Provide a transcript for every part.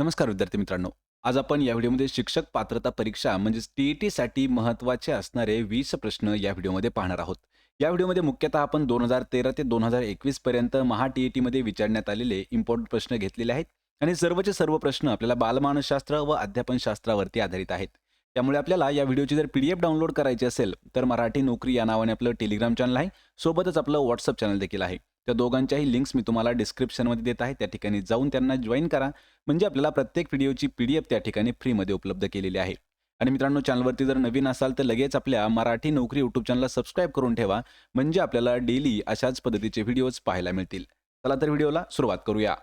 नमस्कार विद्यार्थी मित्रांनो. आज आपण या व्हिडिओमध्ये शिक्षक पात्रता परीक्षा म्हणजेच टी ई टीसाठी महत्त्वाचे असणारे वीस प्रश्न या व्हिडिओमध्ये पाहणार आहोत. या व्हिडिओमध्ये मुख्यतः आपण दोन हजार तेरा ते दोन हजार एकवीस पर्यंत महा टी ई टीमध्ये विचारण्यात आलेले इम्पॉर्टंट प्रश्न घेतलेले आहेत आणि सर्वचे सर्व प्रश्न आपल्याला बालमानसशास्त्र व अध्यापनशास्त्रावरती आधारित आहेत. त्यामुळे आपल्याला या व्हिडिओची जर पी डी एफ डाउनलोड करायची असेल तर मराठी नोकरी या नावाने आपलं टेलिग्राम चॅनल आहे. सोबतच आपलं व्हॉट्सअप चॅनल देखील आहे. त्या दोघांच्याही लिंक्स मी तुम्हाला डिस्क्रिप्शनमध्ये देत आहे. त्या ठिकाणी जाऊन त्यांना जॉईन करा. म्हणजे आपल्याला प्रत्येक व्हिडिओची पी डी एफ त्या ठिकाणी फ्रीमध्ये उपलब्ध केलेली आहे. आणि मित्रांनो चॅनलवरती जर नवीन असाल तर लगेच आपल्या मराठी नोकरी यूट्यूब चॅनलला सबस्क्राईब करून ठेवा. म्हणजे आपल्याला डेली अशाच पद्धतीचे व्हिडिओज पाहायला मिळतील. चला तर व्हिडिओला सुरुवात करूया.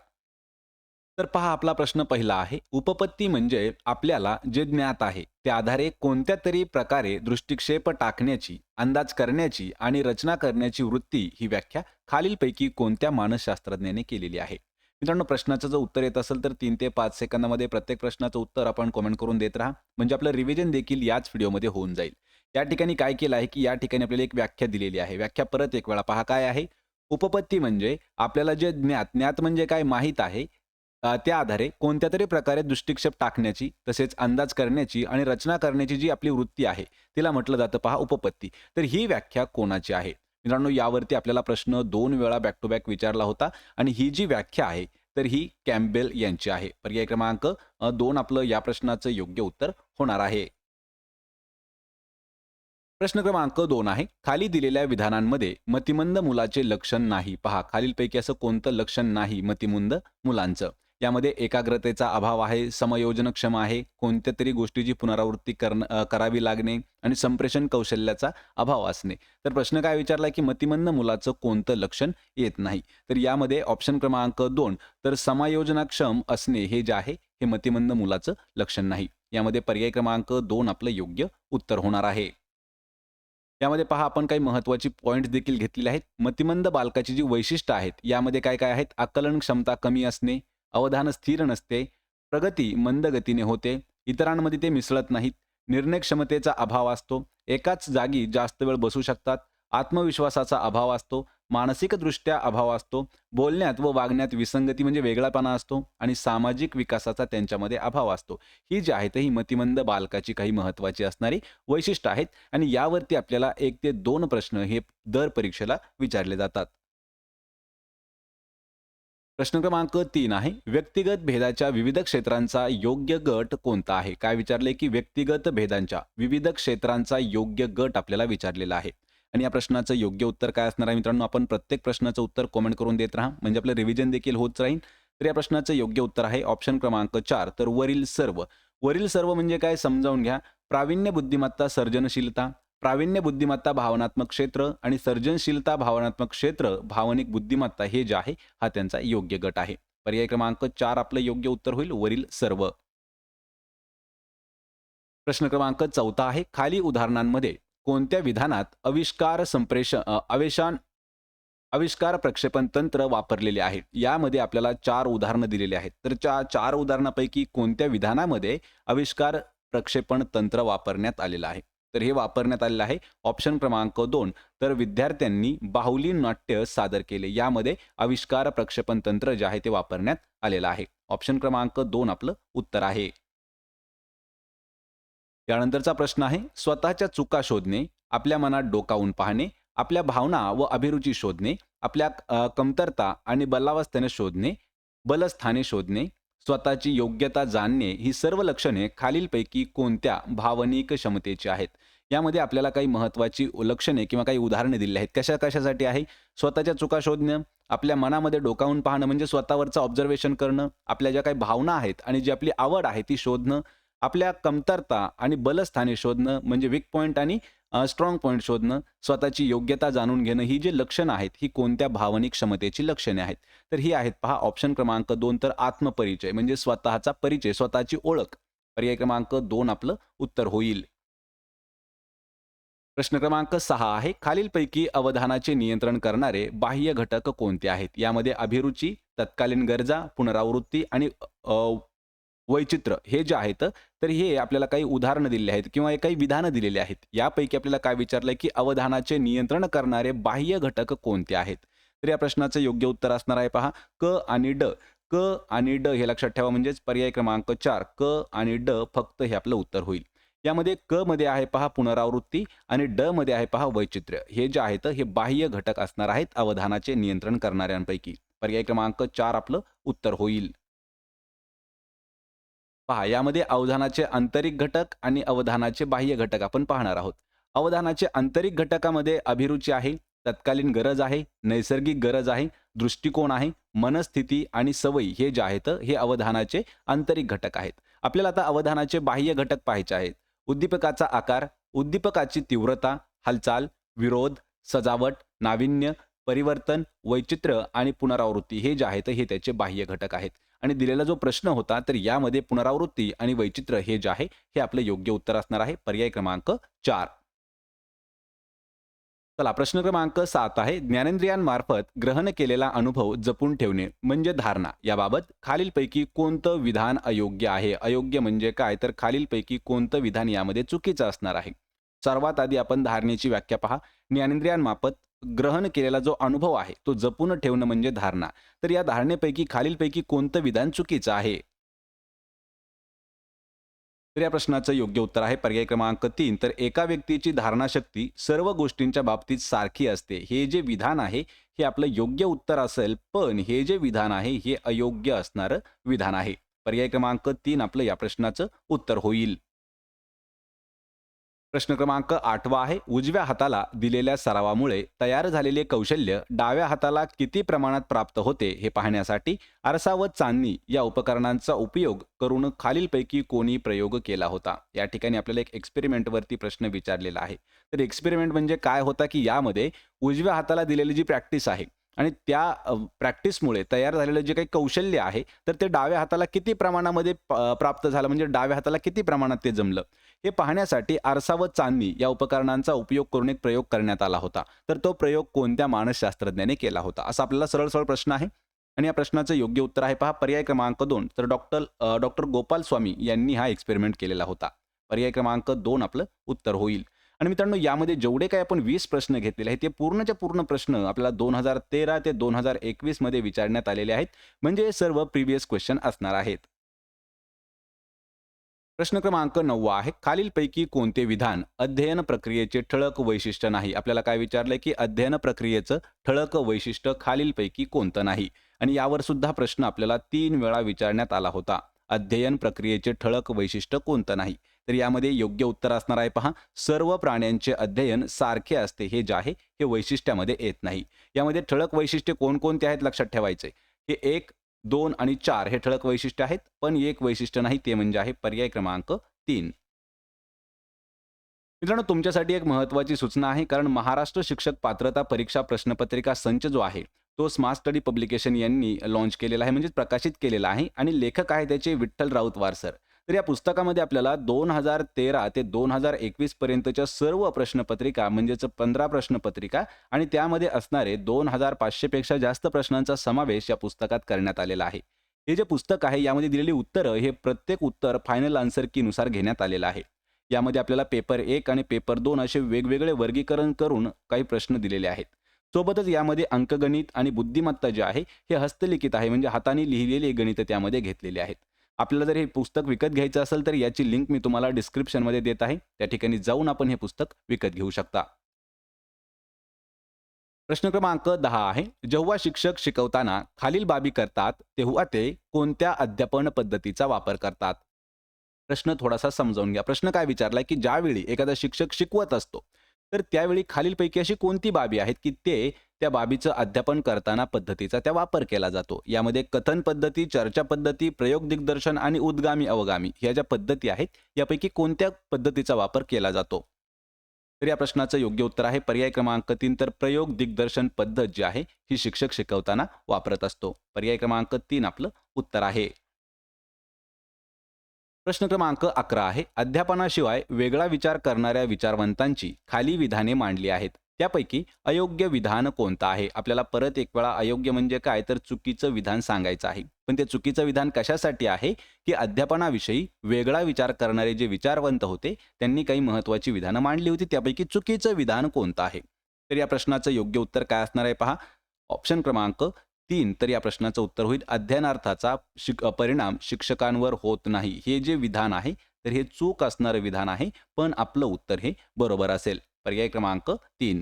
तर पहा आपला प्रश्न पहिला आहे. उपपत्ती म्हणजे आपल्याला जे ज्ञात आहे त्या आधारे कोणत्या तरी प्रकारे दृष्टिक्षेप टाकण्याची अंदाज करण्याची आणि रचना करण्याची वृत्ती ही व्याख्या खालीलपैकी कोणत्या मानसशास्त्रज्ञाने केलेली आहे? मित्रांनो प्रश्नाचं जर उत्तर येत असेल तर तीन ते पाच सेकंदामध्ये प्रत्येक प्रश्नाचं उत्तर आपण कमेंट करून देत राहा. म्हणजे आपलं रिव्हिजन देखील याच व्हिडिओमध्ये होऊन जाईल. या ठिकाणी काय केलं आहे की या ठिकाणी आपल्याला एक व्याख्या दिलेली आहे. व्याख्या परत एक वेळा पहा काय आहे? उपपत्ती म्हणजे आपल्याला जे ज्ञात ज्ञात म्हणजे काय माहीत आहे त्या आधारे कोणत्या तरी प्रकारे दृष्टिक्षेप टाकण्याची तसेच अंदाज करण्याची आणि रचना करण्याची जी आपली वृत्ती आहे तिला म्हटलं जातं पहा उपपत्ती. तर ही व्याख्या कोणाची आहे? मित्रांनो यावरती आपल्याला प्रश्न दोन वेळा बॅक टू बॅक विचारला होता आणि ही जी व्याख्या आहे तर ही कॅम्बेल यांची आहे. पर्याय क्रमांक दोन आपलं या प्रश्नाचं योग्य उत्तर होणार आहे. प्रश्न क्रमांक दोन आहे खाली दिलेल्या विधानांमध्ये मतिमंद मुलाचे लक्षण नाही. पहा खालीलपैकी असं कोणतं लक्षण नाही मतिमंद मुलांचं? यामध्ये एकाग्रतेचा अभाव आहे समयोजनक्षम आहे कोणत्या तरी गोष्टीची पुनरावृत्ती करण करावी लागणे आणि संप्रेषण कौशल्याचा अभाव असणे. तर प्रश्न काय विचारला की मतिमंद मुलाचं कोणतं लक्षण येत नाही? तर यामध्ये ऑप्शन क्रमांक दोन तर समायोजनाक्षम असणे हे जे आहे हे मतिमंद मुलाचं लक्षण नाही. यामध्ये पर्याय क्रमांक दोन आपलं योग्य उत्तर होणार आहे. यामध्ये पहा आपण काही महत्वाची पॉईंट देखील घेतलेले आहेत. मतिमंद बालकाची जी वैशिष्ट्य आहेत यामध्ये काय काय आहेत? आकलन क्षमता कमी असणे अवधान स्थिर नसते प्रगती मंद गतीने होते इतरांमध्ये ते मिसळत नाहीत. निर्णय क्षमतेचा अभाव असतो. एकाच जागी जास्त वेळ बसू शकतात. आत्मविश्वासाचा अभाव असतो. मानसिकदृष्ट्या अभाव असतो. बोलण्यात व वागण्यात विसंगती म्हणजे वेगळापणा असतो आणि सामाजिक विकासाचा त्यांच्यामध्ये अभाव असतो. ही जी आहेत ही मतिमंद बालकाची काही महत्त्वाची असणारी वैशिष्ट्य आहेत आणि यावरती आपल्याला एक ते दोन प्रश्न हे दर परीक्षेला विचारले जातात. प्रश्न क्रमांक तीन आहे व्यक्तिगत भेदाच्या विविध क्षेत्रांचा योग्य गट कोणता आहे? काय विचारले की व्यक्तिगत भेदांच्या विविध क्षेत्रांचा योग्य गट आपल्याला विचारलेला आहे? आणि या प्रश्नाचं योग्य उत्तर काय असणार आहे मित्रांनो? आपण प्रत्येक प्रश्नाचं उत्तर कॉमेंट करून देत राहा म्हणजे आपलं रिव्हिजन देखील होत राहील. तर या प्रश्नाचं योग्य उत्तर आहे ऑप्शन क्रमांक चार तर वरील सर्व. वरील सर्व म्हणजे काय? समजावून घ्या. प्रावीण्य बुद्धिमत्ता सर्जनशीलता प्रावीण्य बुद्धिमत्ता भावनात्मक क्षेत्र आणि सर्जनशीलता भावनात्मक क्षेत्र भावनिक बुद्धिमत्ता हे जे आहे हा त्यांचा योग्य गट आहे. पर्याय क्रमांक चार आपलं योग्य उत्तर होईल वरील सर्व. प्रश्न क्रमांक चौथा आहे खाली उदाहरणांमध्ये कोणत्या विधानात आविष्कार संप्रेषण आवेशान आविष्कार प्रक्षेपण तंत्र वापरलेले आहे? यामध्ये आपल्याला चार उदाहरणं दिलेली आहेत. तर च्या चार उदाहरणापैकी कोणत्या विधानामध्ये आविष्कार प्रक्षेपण तंत्र वापरण्यात आलेलं आहे? तर हे वापरण्यात आलेलं आहे. ऑप्शन क्रमांक दोन. तर विद्यार्थ्यांनी बाहुली नाट्य सादर केले. यामध्ये आविष्कार प्रक्षेपण तंत्र जे आहे ते वापरण्यात आलेलं आहे. ऑप्शन क्रमांक दोन आपलं उत्तर आहे. त्यानंतरचा प्रश्न आहे. स्वतःच्या चुका शोधणे आपल्या मनात डोकावून पाहणे आपल्या भावना व अभिरुची शोधणे आपल्या कमतरता आणि बलावस्थेने शोधणे बलस्थाने शोधणे स्वतःची योग्यता जाणणे ही सर्व लक्षणे खालीलपैकी कोणत्या भावनिक क्षमतेची आहेत? यामध्ये आपल्याला काही महत्त्वाची लक्षणे किंवा काही उदाहरणे दिली आहेत. कशा कशासाठी आहे? स्वतःच्या चुका शोधणं आपल्या मनामध्ये डोकावून पाहणं म्हणजे स्वतःवरचं ऑब्झर्वेशन करणं आपल्या ज्या काही भावना आहेत आणि जी आपली आवड आहे ती शोधणं आपल्या कमतरता आणि बलस्थाने शोधणं म्हणजे वीक पॉईंट आणि स्ट्रॉंग पॉईंट शोधणं स्वतःची योग्यता जाणून घेणं ही जी लक्षणं आहेत ही कोणत्या भावनिक क्षमतेची लक्षणे आहेत? तर ही आहेत पहा ऑप्शन क्रमांक दोन तर आत्मपरिचय म्हणजे स्वतःचा परिचय स्वतःची ओळख. पर्याय क्रमांक दोन आपलं उत्तर होईल. प्रश्न क्रमांक सहा आहे. खालीलपैकी अवधानाचे नियंत्रण करणारे बाह्य घटक कोणते आहेत? यामध्ये अभिरुची तत्कालीन गरजा पुनरावृत्ती आणि वैचित्र हे जे आहेत तर हे आपल्याला काही उदाहरणं दिलेली आहेत किंवा काही विधानं दिलेली आहेत. यापैकी आपल्याला काय विचारलंय की अवधानाचे नियंत्रण करणारे बाह्य घटक कोणते आहेत? तर या प्रश्नाचं योग्य उत्तर असणार आहे पहा. क आणि ड. क आणि ड हे लक्षात ठेवा म्हणजेच पर्याय क्रमांक चार. क आणि ड फक्त हे आपलं उत्तर होईल. यामध्ये क मध्ये आहे पहा पुनरावृत्ती आणि ड मध्ये आहे पहा वैचित्र्य. हे जे आहेत हे बाह्य घटक असणार आहेत अवधानाचे नियंत्रण करणाऱ्यांपैकी. पर्याय क्रमांक चार आपलं उत्तर होईल. पहा यामध्ये अवधानाचे आंतरिक घटक आणि अवधानाचे बाह्य घटक आपण पाहणार आहोत. अवधानाचे आंतरिक घटकामध्ये अभिरुची आहे तत्कालीन गरज आहे नैसर्गिक गरज आहे दृष्टिकोन आहे मनस्थिती आणि सवयी हे जे आहेत हे अवधानाचे आंतरिक घटक आहेत. आपल्याला आता अवधानाचे बाह्य घटक पाहायचे आहेत. उद्दीपकाचा आकार उद्दीपकाची तीव्रता हालचाल विरोध सजावट नाविन्य परिवर्तन वैचित्र्य आणि पुनरावृत्ती हे जे आहेत हे त्याचे बाह्य घटक आहेत. आणि दिलेला जो प्रश्न होता तर यामध्ये पुनरावृत्ती आणि वैचित्र्य हे जे आहे हे आपलं योग्य उत्तर असणार आहे. पर्याय क्रमांक चार. चला प्रश्न क्रमांक सात आहे. ज्ञानेंद्रियांमार्फत ग्रहण केलेला अनुभव जपून ठेवणे म्हणजे धारणा. याबाबत खालीलपैकी कोणतं विधान अयोग्य आहे? अयोग्य म्हणजे काय? तर खालीलपैकी कोणतं विधान यामध्ये चुकीचं असणार आहे? सर्वात आधी आपण धारणेची व्याख्या पहा. ज्ञानेंद्रियांमार्फत ग्रहण केलेला जो अनुभव आहे तो जपून ठेवणं म्हणजे धारणा. तर या धारणेपैकी खालीलपैकी कोणतं विधान चुकीचं आहे? तर या प्रश्नाचं योग्य उत्तर आहे पर्याय क्रमांक तीन. तर एका व्यक्तीची धारणाशक्ती सर्व गोष्टींच्या बाबतीत सारखी असते. हे जे विधान आहे हे आपलं योग्य उत्तर असेल पण हे जे विधान आहे हे अयोग्य असणारं विधान आहे. पर्याय क्रमांक तीन आपलं या प्रश्नाचं उत्तर होईल. प्रश्न क्रमांक आठवा आहे. उजव्या हाताला दिलेल्या सरावामुळे तयार झालेले कौशल्य डाव्या हाताला किती प्रमाणात प्राप्त होते हे पाहण्यासाठी आरसा व चांदणी या उपकरणांचा उपयोग करून खालीलपैकी कोणी प्रयोग केला होता. या ठिकाणी आपल्याला एक एक्सपेरिमेंटवरती प्रश्न विचारलेला आहे. तर एक्सपेरिमेंट म्हणजे काय होता की यामध्ये उजव्या हाताला दिलेली जी प्रॅक्टिस आहे आणि त्या प्रॅक्टिसमुळे तयार झालेलं जे काही कौशल्य आहे तर ते डाव्या हाताला किती प्रमाणामध्ये प्राप्त झालं? म्हणजे डाव्या हाताला किती प्रमाणात ते जमलं? हे पाहण्यासाठी आरसा व चांदणी या उपकरणांचा उपयोग करून एक प्रयोग करण्यात आला होता. तर तो प्रयोग कोणत्या मानसशास्त्रज्ञाने केला होता? असा आपल्याला सरळ सरळ प्रश्न आहे. आणि या प्रश्नाचं योग्य उत्तर आहे पहा. पर्याय क्रमांक दोन. तर डॉक्टर डॉक्टर गोपाल स्वामी यांनी हा एक्सपेरिमेंट केलेला होता. पर्याय क्रमांक दोन आपलं उत्तर होईल. आणि मित्रांनो यामध्ये जेवढे काही आपण वीस प्रश्न घेतलेले आहेत ते पूर्णच्या पूर्ण प्रश्न आपल्याला दोन हजार तेरा ते दोन हजार एकवीसमध्ये विचारण्यात आलेले आहेत. म्हणजे सर्व प्रिव्हियस क्वेश्चन असणार आहेत. प्रश्न क्रमांक नववा आहे खालीलपैकी कोणते विधान अध्ययन प्रक्रियेचे ठळक वैशिष्ट्य नाही? आपल्याला काय विचारलंय की अध्ययन प्रक्रियेचं ठळक वैशिष्ट्य खालीलपैकी कोणतं नाही? आणि यावर सुद्धा प्रश्न आपल्याला तीन वेळा विचारण्यात आला होता. अध्ययन प्रक्रियेचे ठळक वैशिष्ट्य कोणतं नाही? तर यामध्ये योग्य उत्तर असणार आहे पहा. सर्व प्राण्यांचे अध्ययन सारखे असते हे जे आहे हे वैशिष्ट्यामध्ये येत नाही. यामध्ये ठळक वैशिष्ट्ये कोणकोणते आहेत लक्षात ठेवायचे? हे एक दोन आणि चार हे ठळक वैशिष्ट्य आहेत पण एक वैशिष्ट्य नाही ते म्हणजे आहे पर्याय क्रमांक तीन. मित्रांनो तुमच्यासाठी एक महत्वाची सूचना आहे कारण महाराष्ट्र शिक्षक पात्रता परीक्षा प्रश्नपत्रिका संच जो आहे तो स्मार्ट स्टडी पब्लिकेशन यांनी लॉन्च केलेला आहे म्हणजे प्रकाशित केलेला आहे आणि लेखक आहे त्याचे विठ्ठल राऊत वारसर. तर या पुस्तकामध्ये आपल्याला दोन हजार तेरा ते दोन हजार एकवीस पर्यंतच्या सर्व प्रश्नपत्रिका म्हणजेच पंधरा प्रश्नपत्रिका आणि त्यामध्ये असणारे दोन हजार पाचशेपेक्षा जास्त प्रश्नांचा समावेश या पुस्तकात करण्यात आलेला आहे. हे जे पुस्तक आहे यामध्ये दिलेली उत्तरं हे प्रत्येक उत्तर फायनल आन्सर कीनुसार घेण्यात आलेलं आहे. यामध्ये आपल्याला पेपर एक आणि पेपर दोन असे वेगवेगळे वर्गीकरण करून काही प्रश्न दिलेले आहेत. सोबतच यामध्ये अंकगणित आणि बुद्धिमत्ता जे आहे हे हस्तलिखित आहे म्हणजे हाताने लिहिलेले गणित त्यामध्ये घेतलेले आहेत. आपल्याला जर हे पुस्तक विकत घ्यायचं असेल तर याची लिंक मी तुम्हाला डिस्क्रिप्शनमध्ये देत आहे. त्या ठिकाणी जाऊन आपण हे पुस्तक विकत घेऊ शकता. प्रश्न क्रमांक दहा आहे. जेव्हा शिक्षक शिकवताना खालील बाबी करतात तेव्हा ते कोणत्या अध्यापन पद्धतीचा वापर करतात? प्रश्न थोडासा समजावून घ्या. प्रश्न काय विचारलाय की ज्यावेळी एखादा शिक्षक शिकवत असतो तर त्यावेळी खालीलपैकी अशी कोणती बाबी आहेत की ते त्या बाबीचं अध्यापन करताना पद्धतीचा त्या वापर केला जातो? यामध्ये कथन पद्धती चर्चा पद्धती प्रयोग दिग्दर्शन आणि उद्गामी अवगामी ह्या ज्या पद्धती आहेत यापैकी कोणत्या पद्धतीचा वापर केला जातो? तर या प्रश्नाचं योग्य उत्तर आहे. पर्याय क्रमांक तीन तर प्रयोग दिग्दर्शन पद्धत जी आहे ही शिक्षक शिकवताना वापरत असतो. पर्याय क्रमांक तीन आपलं उत्तर आहे. प्रश्न क्रमांक अकरा आहे. अध्यापनाशिवाय वेगळा विचार करणाऱ्या विचारवंतांची खाली विधाने मांडली आहेत. त्यापैकी अयोग्य विधान कोणतं आहे? आपल्याला परत एक वेळा अयोग्य म्हणजे काय? तर चुकीचं विधान सांगायचं आहे. पण ते चुकीचं विधान कशासाठी आहे? की अध्यापनाविषयी वेगळा विचार करणारे जे विचारवंत होते त्यांनी काही महत्वाची विधानं मांडली होती. त्यापैकी चुकीचं विधान कोणतं आहे? तर या प्रश्नाचं योग्य उत्तर काय असणार आहे पहा. ऑप्शन क्रमांक तीन तर या प्रश्नाचं उत्तर होईल. अध्ययनार्थाचा शिक परिणाम शिक्षकांवर होत नाही. हे जे विधान आहे तर हे चूक असणारं विधान आहे पण आपलं उत्तर हे बरोबर असेल. पर्याय क्रमांक तीन.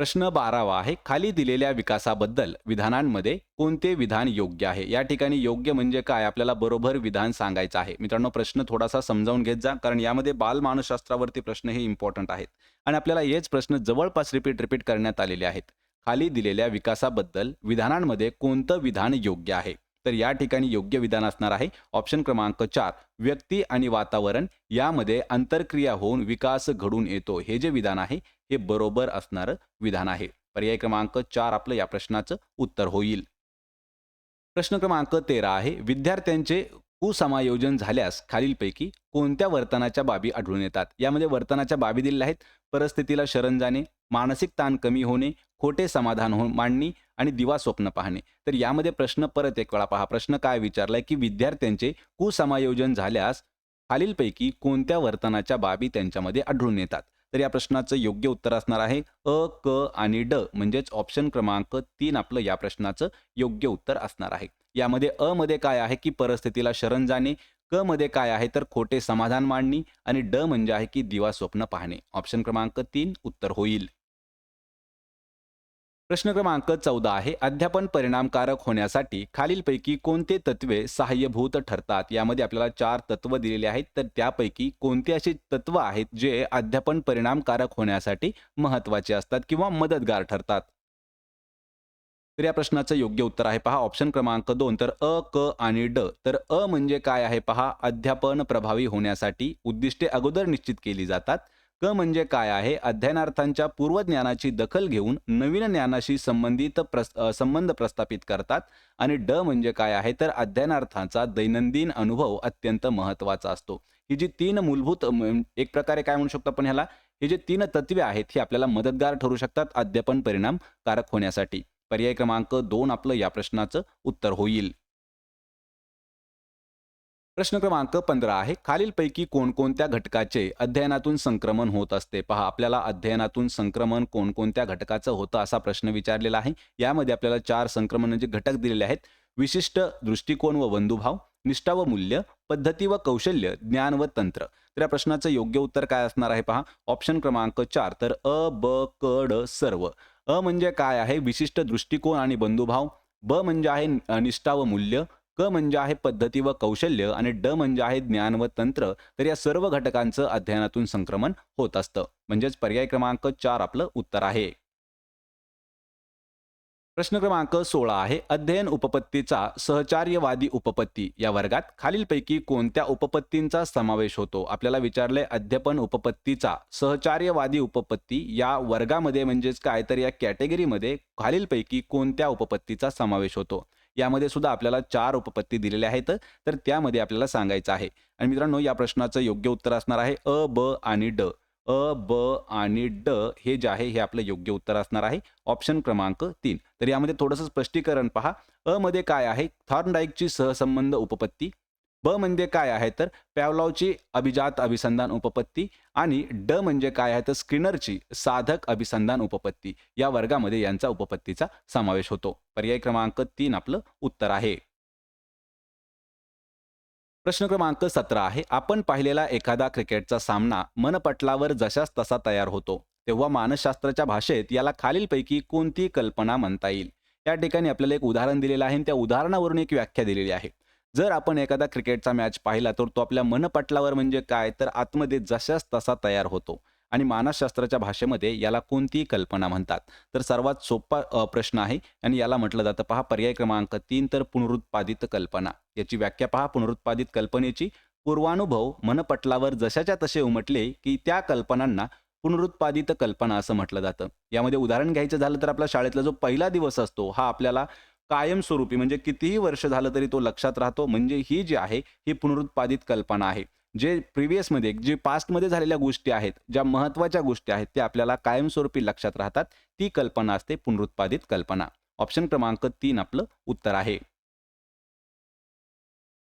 प्रश्न बारावा आहे. खाली दिलेल्या विकासाबद्दल विधानांमध्ये कोणते विधान योग्य आहे? या ठिकाणी योग्य म्हणजे काय? आपल्याला बरोबर विधान सांगायचं आहे. मित्रांनो प्रश्न थोडासा समजावून घेत जा कारण यामध्ये बालमानसशास्त्रावरती प्रश्न हे इम्पॉर्टंट आहेत. आणि आपल्याला हेच प्रश्न जवळपास रिपीट रिपीट करण्यात आलेले आहेत. खाली दिलेल्या विकासाबद्दल विधानांमध्ये कोणतं विधान योग्य आहे? तर या ठिकाणी योग्य विधान असणार आहे. ऑप्शन क्रमांक चार व्यक्ती आणि वातावरण यामध्ये आंतरक्रिया होऊन विकास घडून येतो. हे जे विधान आहे हे बरोबर असणारं विधान आहे. पर्याय क्रमांक चार आपलं या प्रश्नाचं उत्तर होईल. प्रश्न क्रमांक तेरा आहे. विद्यार्थ्यांचे कुसमायोजन झाल्यास खालीलपैकी कोणत्या वर्तनाच्या बाबी आढळून येतात? यामध्ये वर्तनाच्या बाबी दिलेल्या आहेत. परिस्थितीला शरण जाणे मानसिक ताण कमी होणे खोटे समाधान हो मांडणी आणि दिवा स्वप्न पाहणे. तर यामध्ये प्रश्न परत एक वेळा पहा. प्रश्न काय विचारलाय की विद्यार्थ्यांचे कुसमायोजन झाल्यास खालीलपैकी कोणत्या वर्तनाच्या बाबी त्यांच्यामध्ये आढळून येतात? तर या प्रश्नाचं योग्य उत्तर असणार आहे. अ क आणि ड म्हणजेच ऑप्शन क्रमांक तीन आपलं या प्रश्नाचं योग्य उत्तर असणार आहे. यामध्ये अ मध्ये काय आहे की परिस्थितीला शरण जाणे क मध्ये काय आहे तर खोटे समाधान मांडणी आणि ड म्हणजे आहे की दिवा स्वप्न पाहणे. ऑप्शन क्रमांक तीन उत्तर होईल. प्रश्न क्रमांक चौदा आहे. अध्यापन परिणामकारक होण्यासाठी खालीलपैकी कोणते तत्वे सहाय्यभूत ठरतात? यामध्ये आपल्याला चार तत्व दिलेले आहेत. तर त्यापैकी कोणते असे तत्व आहेत जे अध्यापन परिणामकारक होण्यासाठी महत्त्वाचे असतात किंवा मदतगार ठरतात? तर या प्रश्नाचं योग्य उत्तर आहे पहा. ऑप्शन क्रमांक दोन. तर अ क आणि ड. तर अ म्हणजे काय आहे पहा? अध्यापन प्रभावी होण्यासाठी उद्दिष्टे अगोदर निश्चित केली जातात. क म्हणजे काय आहे? अध्ययनार्थांच्या पूर्वज्ञानाची दखल घेऊन नवीन ज्ञानाशी संबंधित प्रस संबंध प्रस्थापित करतात आणि ड म्हणजे काय आहे? तर अध्ययनार्थांचा दैनंदिन अनुभव अत्यंत महत्त्वाचा असतो. ही जी तीन मूलभूत एक प्रकारे काय म्हणू शकतो आपण ह्याला? हे जे तीन तत्वे आहेत ही आपल्याला मदतगार ठरू शकतात अध्यापन परिणामकारक होण्यासाठी. पर्याय क्रमांक दोन आपलं या प्रश्नाचं उत्तर होईल. प्रश्न क्रमांक पंधरा आहे. खालीलपैकी कोणकोणत्या घटकाचे अध्ययनातून संक्रमण होत असते? पहा आपल्याला अध्ययनातून संक्रमण कोणकोणत्या घटकाचं होतं असा प्रश्न विचारलेला आहे. यामध्ये आपल्याला चार संक्रमणाचे घटक दिलेले आहेत. विशिष्ट दृष्टिकोन व बंधुभाव निष्ठा व मूल्य पद्धती व कौशल्य ज्ञान व तंत्र. तर या प्रश्नाचं योग्य उत्तर काय असणार आहे पहा? ऑप्शन क्रमांक चार तर अ ब क ड सर्व. अ म्हणजे काय आहे? विशिष्ट दृष्टिकोन आणि बंधुभाव. ब म्हणजे आहे निष्ठा व मूल्य. क म्हणजे आहे पद्धती व कौशल्य आणि ड म्हणजे आहे ज्ञान व तंत्र तर या सर्व घटकांचं अध्ययनातून संक्रमण होत असतं. म्हणजेच पर्याय क्रमांक चार आपलं उत्तर आहे. प्रश्न क्रमांक सोळा आहे. अध्ययन उपपत्तीचा सहचार्यवादी उपपत्ती. या वर्गात खालीलपैकी कोणत्या उपपत्तींचा समावेश होतो? आपल्याला विचारलंय अध्यापन उपपत्तीचा सहचार्यवादी उपपत्ती. या वर्गामध्ये म्हणजेच काय? तर या कॅटेगरीमध्ये खालीलपैकी कोणत्या उपपत्तीचा समावेश होतो? यामध्ये सुद्धा आपल्याला चार उपपत्ती दिलेल्या आहेत. तर त्यामध्ये आपल्याला सांगायचं आहे. आणि मित्रांनो या प्रश्नाचं योग्य उत्तर असणार आहे अ ब आणि ड. अ ब आणि ड हे जे आहे हे आपलं योग्य उत्तर असणार आहे. ऑप्शन क्रमांक तीन. तर यामध्ये थोडंसं स्पष्टीकरण पहा. अ मध्ये काय आहे? थॉर्नडाईकची सहसंबंध उपपत्ती. ब म्हणजे काय आहे तर पॅवलॉवची अभिजात अभिसंधान उपपत्ती आणि ड म्हणजे काय आहे तर स्क्रीनरची साधक अभिसंधान उपपत्ती. या वर्गामध्ये यांचा उपपत्तीचा समावेश होतो. पर्याय क्रमांक तीन आपलं उत्तर आहे. प्रश्न क्रमांक सतरा आहे. आपण पाहिलेला एखादा क्रिकेटचा सामना मनपटलावर जशाच तसा तयार होतो. तेव्हा मानसशास्त्राच्या भाषेत याला खालीलपैकी कोणती कल्पना म्हणता येईल? या ठिकाणी आपल्याला एक उदाहरण दिलेलं आहे आणि त्या उदाहरणावरून एक व्याख्या दिलेली आहे. जर आपण एखादा क्रिकेटचा मॅच पाहिला तर तो आपल्या मनपटलावर म्हणजे काय? तर आतमध्ये जशाच तसा तयार होतो. आणि मानसशास्त्राच्या भाषेमध्ये याला कोणतीही कल्पना म्हणतात. तर सर्वात सोपा प्रश्न आहे. आणि याला म्हटलं जातं पहा पर्याय क्रमांक तीन तर पुनरुत्पादित कल्पना. याची व्याख्या पहा पुनरुत्पादित कल्पनेची. पूर्वानुभव मनपटलावर जशाच्या तसे उमटले की त्या कल्पनांना पुनरुत्पादित कल्पना असं म्हटलं जातं. यामध्ये उदाहरण घ्यायचं झालं तर आपल्या शाळेतला जो पहिला दिवस असतो हा आपल्याला कायमस्वरूपी म्हणजे कितीही वर्ष झालं तरी तो लक्षात राहतो. म्हणजे ही जी आहे ही पुनरुत्पादित कल्पना आहे. जे प्रिव्हियसमध्ये जे पास्टमध्ये झालेल्या गोष्टी आहेत ज्या महत्त्वाच्या गोष्टी आहेत त्या आपल्याला कायमस्वरूपी लक्षात राहतात. ती कल्पना असते पुनरुत्पादित कल्पना. ऑप्शन क्रमांक तीन आपलं उत्तर आहे.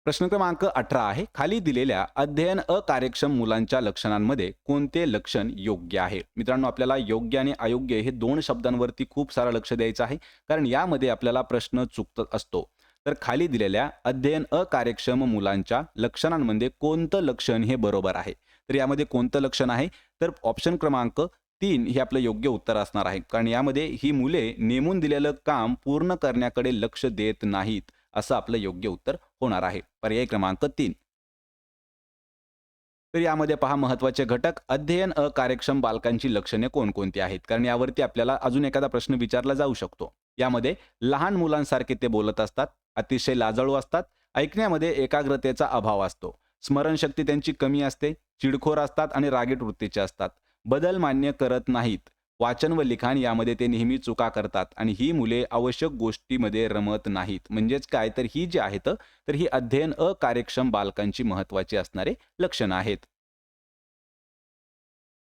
प्रश्न क्रमांक अठरा आहे. खाली दिलेल्या अध्ययन अकार्यक्षम मुलांच्या लक्षणांमध्ये कोणते लक्षण योग्य आहे? मित्रांनो आपल्याला योग्य आणि अयोग्य हे दोन शब्दांवरती खूप सारं लक्ष द्यायचं आहे कारण यामध्ये आपल्याला प्रश्न चुकत असतो. तर खाली दिलेल्या अध्ययन अकार्यक्षम मुलांच्या लक्षणांमध्ये कोणतं लक्षण हे बरोबर आहे? तर यामध्ये कोणतं लक्षण आहे? तर ऑप्शन क्रमांक तीन हे आपलं योग्य उत्तर असणार आहे कारण यामध्ये ही मुले नेमून दिलेलं काम पूर्ण करण्याकडे लक्ष देत नाहीत. असं आपलं योग्य उत्तर होणार आहे. पर्याय क्रमांक तीन. तर यामध्ये पहा महत्त्वाचे घटक अध्ययन अकार्यक्षम बालकांची लक्षणे कोणकोणती आहेत? कारण यावरती आपल्याला अजून एखादा प्रश्न विचारला जाऊ शकतो. यामध्ये लहान मुलांसारखे ते बोलत असतात अतिशय लाजाळू असतात ऐकण्यामध्ये एकाग्रतेचा अभाव असतो. स्मरणशक्ती त्यांची कमी असते चिडखोर असतात आणि रागीट वृत्तीचे असतात. बदल मान्य करत नाहीत. वाचन व लिखाण यामध्ये ते नेहमी चुका करतात आणि ही मुले आवश्यक गोष्टीमध्ये रमत नाहीत. म्हणजेच काय? तर ही जी आहेत तर ही अध्ययन अकार्यक्षम बालकांची महत्वाची असणारे लक्षणं आहेत.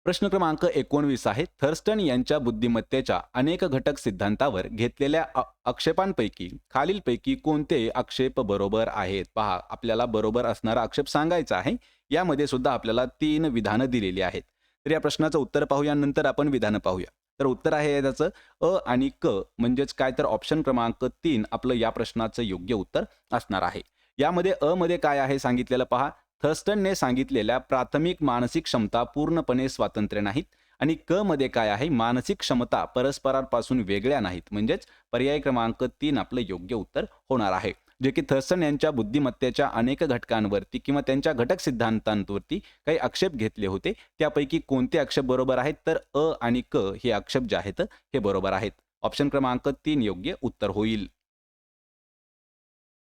प्रश्न क्रमांक एकोणवीस आहे. थर्स्टन यांच्या बुद्धिमत्तेच्या अनेक घटक सिद्धांतावर घेतलेल्या आक्षेपांपैकी खालीलपैकी कोणते आक्षेप बरोबर आहेत? पहा आपल्याला बरोबर असणारा आक्षेप सांगायचा आहे. यामध्ये सुद्धा आपल्याला तीन विधानं दिलेली आहेत. तर या प्रश्नाचं उत्तर पाहूया नंतर आपण विधानं पाहूया. तर उत्तर आहे त्याचं अ आणि क म्हणजेच काय तर ऑप्शन क्रमांक तीन आपलं या प्रश्नाचं योग्य उत्तर असणार आहे. यामध्ये अ मध्ये काय आहे सांगितलेलं पहा. थर्स्टनने सांगितलेल्या प्राथमिक मानसिक क्षमता पूर्णपणे स्वातंत्र्य नाहीत आणि क मध्ये काय आहे? मानसिक क्षमता परस्परांपासून वेगळ्या नाहीत. म्हणजेच पर्याय क्रमांक तीन आपलं योग्य उत्तर होणार आहे. जे की थर्सन यांच्या बुद्धिमत्तेच्या अनेक घटकांवरती किंवा त्यांच्या घटक सिद्धांतांवरती काही आक्षेप घेतले होते. त्यापैकी कोणते आक्षेप बरोबर आहेत? तर अ आणि क हे आक्षेप जे आहेत हे बरोबर आहेत. ऑप्शन क्रमांक तीन योग्य उत्तर होईल.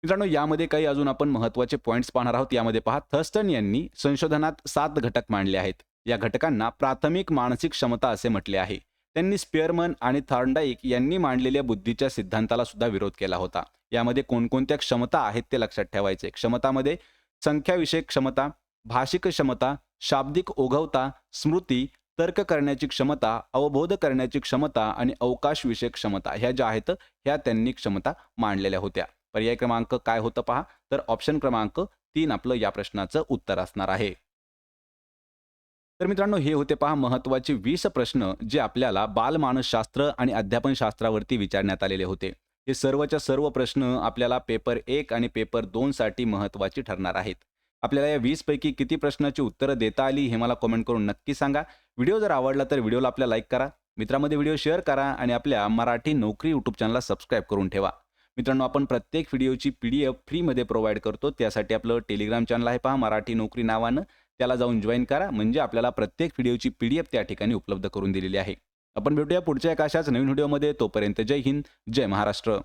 मित्रांनो यामध्ये काही अजून आपण महत्त्वाचे पॉईंट्स पाहणार आहोत. यामध्ये पहा थर्स्टन यांनी संशोधनात सात घटक मांडले आहेत. या घटकांना प्राथमिक मानसिक क्षमता असे म्हटले आहे. त्यांनी स्पेअरमन आणि थॉर्नडाईक यांनी मांडलेल्या बुद्धीच्या सिद्धांताला सुद्धा विरोध केला होता. यामध्ये कोणकोणत्या क्षमता आहेत ते लक्षात ठेवायचे. क्षमतामध्ये संख्याविषयक क्षमता भाषिक क्षमता शाब्दिक ओघवता स्मृती तर्क करण्याची क्षमता अवबोध करण्याची क्षमता आणि अवकाशविषयक क्षमता ह्या ज्या आहेत ह्या त्यांनी क्षमता मांडलेल्या होत्या. पर्याय क्रमांक काय होतं पहा? तर ऑप्शन क्रमांक तीन आपलं या प्रश्नाचं उत्तर असणार आहे. तर मित्रांनो हे होते पहा महत्त्वाचे वीस प्रश्न जे आपल्याला बालमानसशास्त्र आणि अध्यापनशास्त्रावरती विचारण्यात आलेले होते. हे सर्वच्या सर्व प्रश्न आपल्याला पेपर एक आणि पेपर दोनसाठी महत्त्वाचे ठरणार आहेत. आपल्याला या वीसपैकी किती प्रश्नाची उत्तरं देता आली हे मला कमेंट करून नक्की सांगा. व्हिडिओ जर आवडला तर व्हिडिओला आपल्या लाईक करा. मित्रांमध्ये व्हिडिओ शेअर करा आणि आपल्या मराठी नोकरी यूट्यूब चॅनलला सबस्क्राईब करून ठेवा. मित्रांनो आपण प्रत्येक व्हिडिओची पी डी एफ फ्रीमध्ये प्रोव्हाइड करतो. त्यासाठी आपलं टेलिग्राम चॅनल आहे पहा मराठी नोकरी नावानं. त्याला जाऊन जॉईन करा. म्हणजे आपल्याला प्रत्येक व्हिडिओची पी डी एफ त्या ठिकाणी उपलब्ध करून दिलेली आहे. आपण भेटूया पुढच्या एका अशाच नवीन व्हिडिओमध्ये तोपर्यंत जय हिंद जय महाराष्ट्र.